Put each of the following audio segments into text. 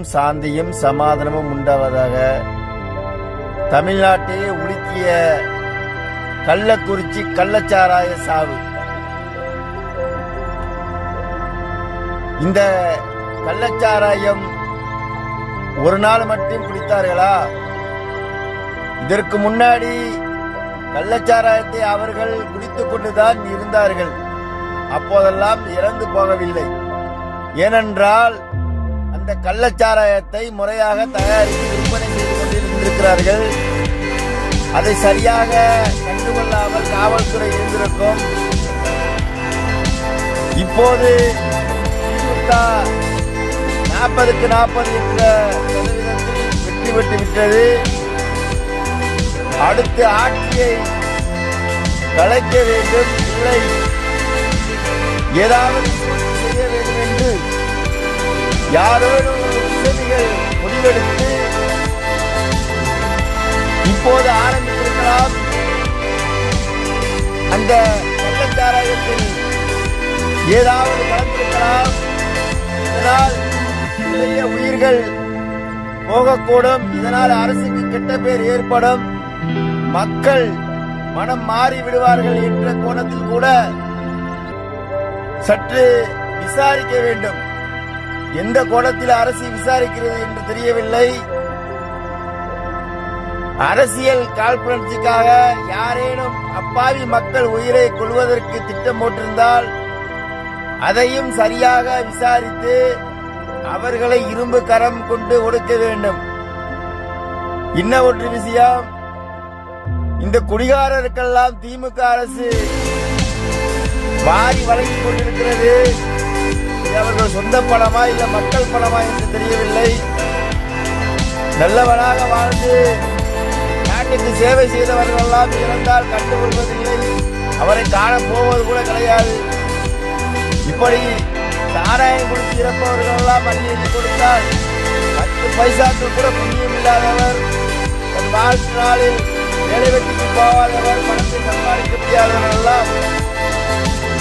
சாந்தியும் சமாதானமும் உண்டாவதாக. தமிழ்நாட்டையே உலுக்கிய கள்ளக்குறிச்சி கள்ளச்சாராய சாவு. இந்த கள்ளச்சாராயம் ஒரு நாள் மட்டும் குடித்தார்களா? இதற்கு முன்னாடி கள்ளச்சாராயத்தை அவர்கள் குடித்துக் கொண்டுதான் இருந்தார்கள். அப்போதெல்லாம் இறந்து போகவில்லை. ஏனென்றால் இந்த கள்ளச்சாராயத்தை முறையாக தயாரித்து விற்பனை செய்து கொண்டிருந்திருக்கிறார்கள். அதை சரியாக கண்டுகொள்ளாமல் காவல்துறை இருந்திருக்கும். இப்போது நாற்பதுக்கு நாற்பது என்ற சதவீதத்தில் வெற்றி பெற்று விட்டது அடுத்து ஆட்சியை கலைக்க வேண்டும் இல்லை. ஏதாவது செய்ய வேண்டும். யாரோடும் உதவிகள் முடிவெடுத்து இப்போது ஆரம்பித்திருக்கலாம். அந்த கள்ளச்சாராயத்தில் ஏதாவது கலந்திருக்கலாம். இதனால் நிறைய உயிர்கள் போகக்கூடும். இதனால் அரசுக்கு கெட்ட பேர் ஏற்படும். மக்கள் மனம் மாறி விடுவார்கள் என்ற கோணத்தில் கூட சற்று விசாரிக்க வேண்டும். எந்த கோணத்தில் அரசு விசாரிக்கிறது என்று தெரியவில்லை. அரசியல் காழ்ப்புணர்ச்சிக்காக யாரேனும் அப்பாவி மக்கள் உயிரை கொள்வதற்கு திட்டம் போட்டிருந்தால் அதையும் சரியாக விசாரித்து அவர்களை இரும்பு கரம் கொண்டு ஒடுக்க வேண்டும். இன்ன ஒன்று விஷயம் இந்த குடிகாரருக்கெல்லாம் திமுக அரசு வாரி வழங்கி கொண்டிருக்கிறது. இது அவர்கள் சொந்த பணமா இல்லை மக்கள் பணமா என்று தெரியவில்லை. நல்லவனாக வாழ்ந்து நாட்டுக்கு சேவை செய்தவர்கள் எல்லாம் இறந்தால் கண்டுகொள்வதில்லை அவரை காண போவது கூட கிடையாது. இப்படி சாராயம் கொடுத்து இறப்பவர்கள் எல்லாம் அள்ளி கொடுத்தால் பத்து பைசாக்கள் கூட புண்ணியம் இல்லாதவர் தன் வாழ்க்கை நாளில் வேலை வெட்டிக்கு போகாதவர் பணத்தை சம்பாதிக்க முடியாதவர் எல்லாம்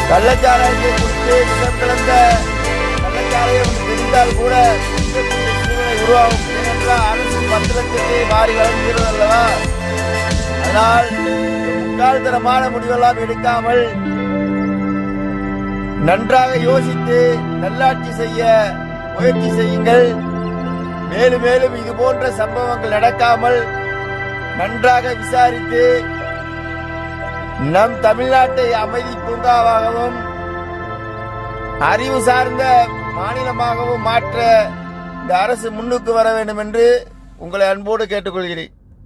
கள்ளச்சாராயத்தை குடித்து விஷம் கலந்த கள்ளச்சாராயம் கூட சூழ்நிலை உருவாகும். ஏனென்றால் அரசு பத்து லட்சத்தை வாரி வழங்குகிறது அல்லவா? அதனால் முட்டாள்தரமான முடிவெல்லாம் எடுக்காமல் நன்றாக யோசித்து நல்லாட்சி செய்ய முயற்சி செய்யுங்கள். மேலும் மேலும் இது போன்ற சம்பவங்கள் நடக்காமல் நன்றாக விசாரித்து நம் தமிழ்நாட்டை அமைதி பூங்காவாகவும் அறிவு சார்ந்த மாநிலமாகவும் மாற்ற இந்த அரசு முன்னுக்கு வர வேண்டும் என்று உங்களை அன்போடு கேட்டுக்கொள்கிறேன்.